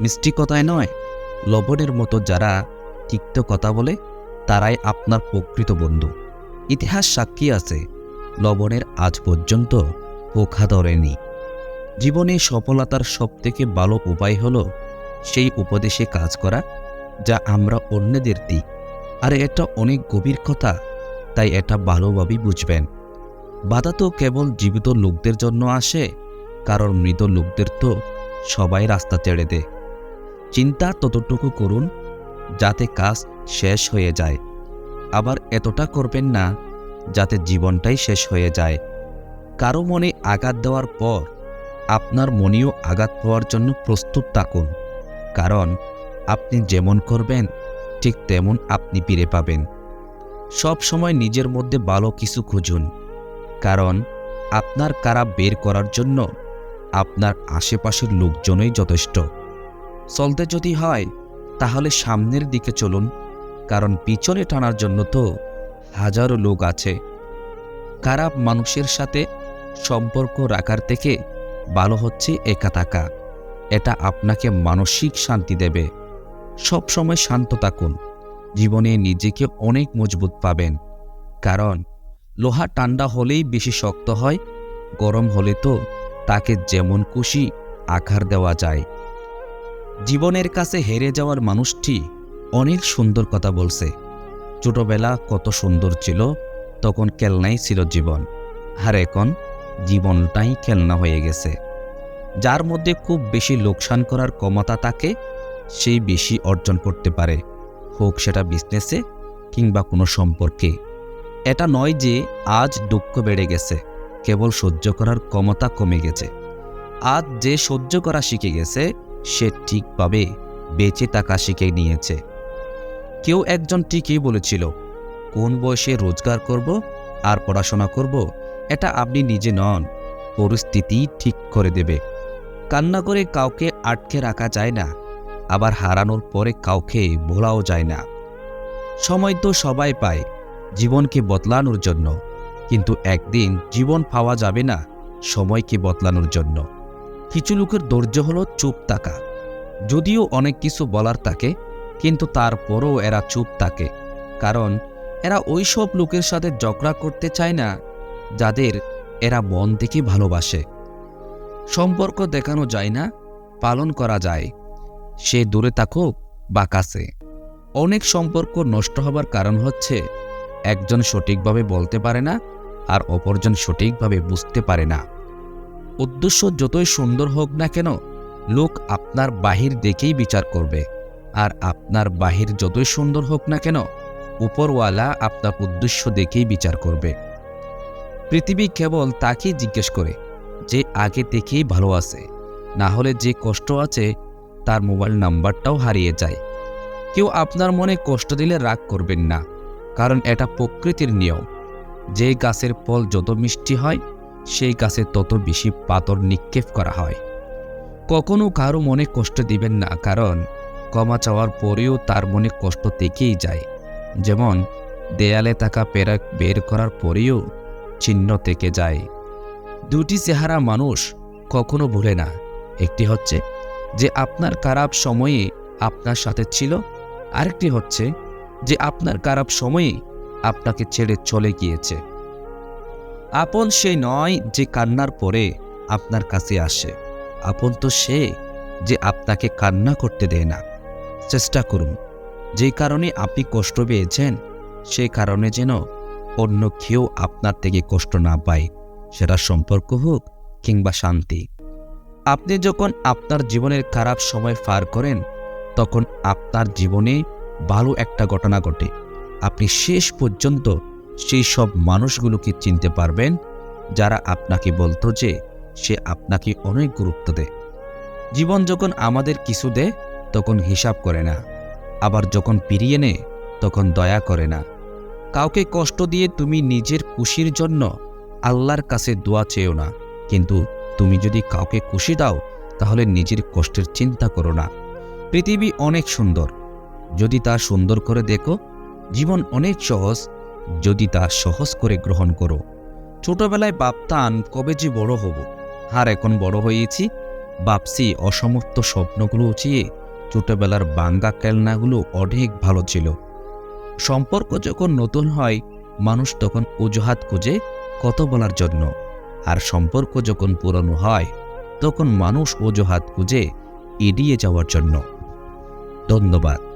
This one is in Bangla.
মিষ্টি কথায় নয়, লবণের মতো যারা তিক্ত কথা বলে, তারাই আপনার প্রকৃত বন্ধু। ইতিহাস সাক্ষী আছে, লবণের আজ পর্যন্ত পোখা ধরেনি। জীবনে সফলতার সবথেকে ভালো উপায় হলো সেই উপদেশে কাজ করা, যা আমরা অন্যদের দিই। আর এটা অনেক গভীর কথা, তাই এটা ভালোভাবেই বুঝবেন। বাধা তো কেবল জীবিত লোকদের জন্য আসে, কারণ মৃত লোকদের তো সবাই রাস্তা ছেড়ে দেয়। চিন্তা ততটুকু করুন, যাতে কাজ শেষ হয়ে যায়। আবার এতটা করবেন না, যাতে জীবনটাই শেষ হয়ে যায়। কারও মনে আঘাত দেওয়ার পর, আপনার মনেও আঘাত পাওয়ার জন্য প্রস্তুত থাকুন। কারণ, আপনি যেমন করবেন, ঠিক তেমন আপনি ফিরে পাবেন। সব সময় নিজের মধ্যে ভালো কিছু খুঁজুন। কারণ, আপনার কারা বের করার জন্য আপনার আশেপাশের লোকজনই যথেষ্ট। চলতে যদি হয়, তাহলে সামনের দিকে চলুন, কারণ পিছনে টানার জন্য তো হাজারো লোক আছে। খারাপ মানুষের সাথে সম্পর্ক রাখার থেকে ভালো হচ্ছে একা থাকা। এটা আপনাকে মানসিক শান্তি দেবে। সব সময় শান্ত থাকুন। জীবনে নিজেকে অনেক মজবুত পাবেন। কারণ, লোহা ঠান্ডা হলেই বেশি শক্ত হয়, গরম হলে তো তাকে যেমন খুশি আকার দেওয়া যায়। জীবনের কাছে হেরে যাওয়ার মানুষটি অনেক সুন্দর কথা বলছে। ছোটবেলা কত সুন্দর ছিল, তখন খেলনাই ছিল জীবন। আর এখন জীবনটাই খেলনা হয়ে গেছে। যার মধ্যে খুব বেশি লোকসান করার ক্ষমতা থাকে সেই বেশি অর্জন করতে পারে। হোক সেটা বিজনেসে কিংবা কোনো সম্পর্কে। এটা নয় যে আজ দুঃখ বেড়ে গেছে, কেবল সহ্য করার ক্ষমতা কমে গেছে। আজ যে সহ্য করা শিখে গেছে সে ঠিকভাবে বেঁচে থাকা শিখে নিয়েছে। কেউ একজন ঠিকই বলেছিল, কোন বয়সে রোজগার করব আর পড়াশোনা করব, এটা আপনি নিজে নন, পরিস্থিতি ঠিক করে দেবে। কান্না করে কাউকে আটকে রাখা যায় না, আবার হারানোর পরে কাউকে ভোলাও যায় না। সময় তো সবাই পায়, জীবনকে বদলানোর জন্য, কিন্তু একদিন জীবন পাওয়া যাবে না, সময়কে বদলানোর জন্য। কিছু লোকের ধৈর্য হলো চুপ থাকা। যদিও অনেক কিছু বলার থাকে, কিন্তু তারপরও এরা চুপ থাকে, কারণ এরা ওই সব লোকের সাথে ঝগড়া করতে চায় না, যাদের এরা মন থেকে ভালোবাসে। সম্পর্ক দেখানো যায় না, পালন করা যায়, সে দূরে থাকুক বা কাছে। অনেক সম্পর্ক নষ্ট হবার কারণ হচ্ছে, একজন সঠিকভাবে বলতে পারে না আর অপরজন সঠিকভাবে বুঝতে পারে না। উদ্দেশ্য যতই সুন্দর হোক না কেন, লোক আপনার বাহির দেখেই বিচার করবে। আর আপনার বাহির যতই সুন্দর হোক না কেন, উপরওয়ালা আপনার উদ্দেশ্য দেখেই বিচার করবে। পৃথিবী কেবল তাকেই জিজ্ঞেস করে যে আগে থেকেই ভালো আছে। না হলে যে কষ্ট আছে, তার মোবাইল নাম্বারটাও হারিয়ে যায়। কেউ আপনার মনে কষ্ট দিলে রাগ করবেন না, কারণ এটা প্রকৃতির নিয়ম। যে গাছের ফল যত মিষ্টি হয় সেই গাছে তত বেশি পাতর নিক্ষেপ করা হয়। কখনো কারও মনে কষ্ট দিবেন না, কারণ ক্ষমা চাওয়ার পরেও তার মনে কষ্ট থেকেই যায়। যেমন, দেয়ালে থাকা পেরাক বের করার পরেও চিহ্ন থেকে যায়। দুটি চেহারা মানুষ কখনো ভুলে না। একটি হচ্ছে যে আপনার খারাপ সময়ে আপনার সাথে ছিল, আরেকটি হচ্ছে যে আপনার খারাপ সময়ে আপনাকে ছেড়ে চলে গিয়েছে। আপন সে নয় যে কান্নার পরে আপনার কাছে আসে। আপন তো সে যে আপনাকে কান্না করতে দেয় না। চেষ্টা করুন। যে কারণে আপনি কষ্ট পেয়েছেন, সে কারণে যেন অন্য কেউ আপনার থেকে কষ্ট না পায়। সেটা সম্পর্ক হোক কিংবা শান্তি। আপনি যখন আপনার জীবনের খারাপ সময় পার করেন, তখন আপনার জীবনে ভালো একটা ঘটনা ঘটে। আপনি শেষ পর্যন্ত সেই সব মানুষগুলোকে চিনতে পারবেন যারা আপনাকে বলতো যে সে আপনাকে অনেক গুরুত্ব দেয়। জীবন যখন আমাদের কিছু দেয়, তখন হিসাব করে না। আবার যখন পিরিয়ে নেয়, তখন দয়া করে না। কাউকে কষ্ট দিয়ে তুমি নিজের খুশির জন্য আল্লাহর কাছে দোয়া চেয়েও না। কিন্তু তুমি যদি কাউকে খুশি দাও, তাহলে নিজের কষ্টের চিন্তা করো না। পৃথিবী অনেক সুন্দর। যদি তা সুন্দর করে দেখো, জীবন অনেক সহজ। যদি তা সহজ করে গ্রহণ করো। ছোটবেলায় ভাবতাম কবে যে বড় হব? আর এখন বড় হয়েছি, বাপসি অসমর্থ স্বপ্নগুলো উঁচিয়ে ছোটবেলার বাঙ্গা কেলনাগুলো অনেক ভালো ছিল। সম্পর্ক যখন নতুন হয়, মানুষ তখন অজুহাত খুঁজে কত বলার জন্য। আর সম্পর্ক যখন পুরনো হয়, তখন মানুষ অজুহাত খুঁজে এড়িয়ে যাওয়ার জন্য। ধন্যবাদ।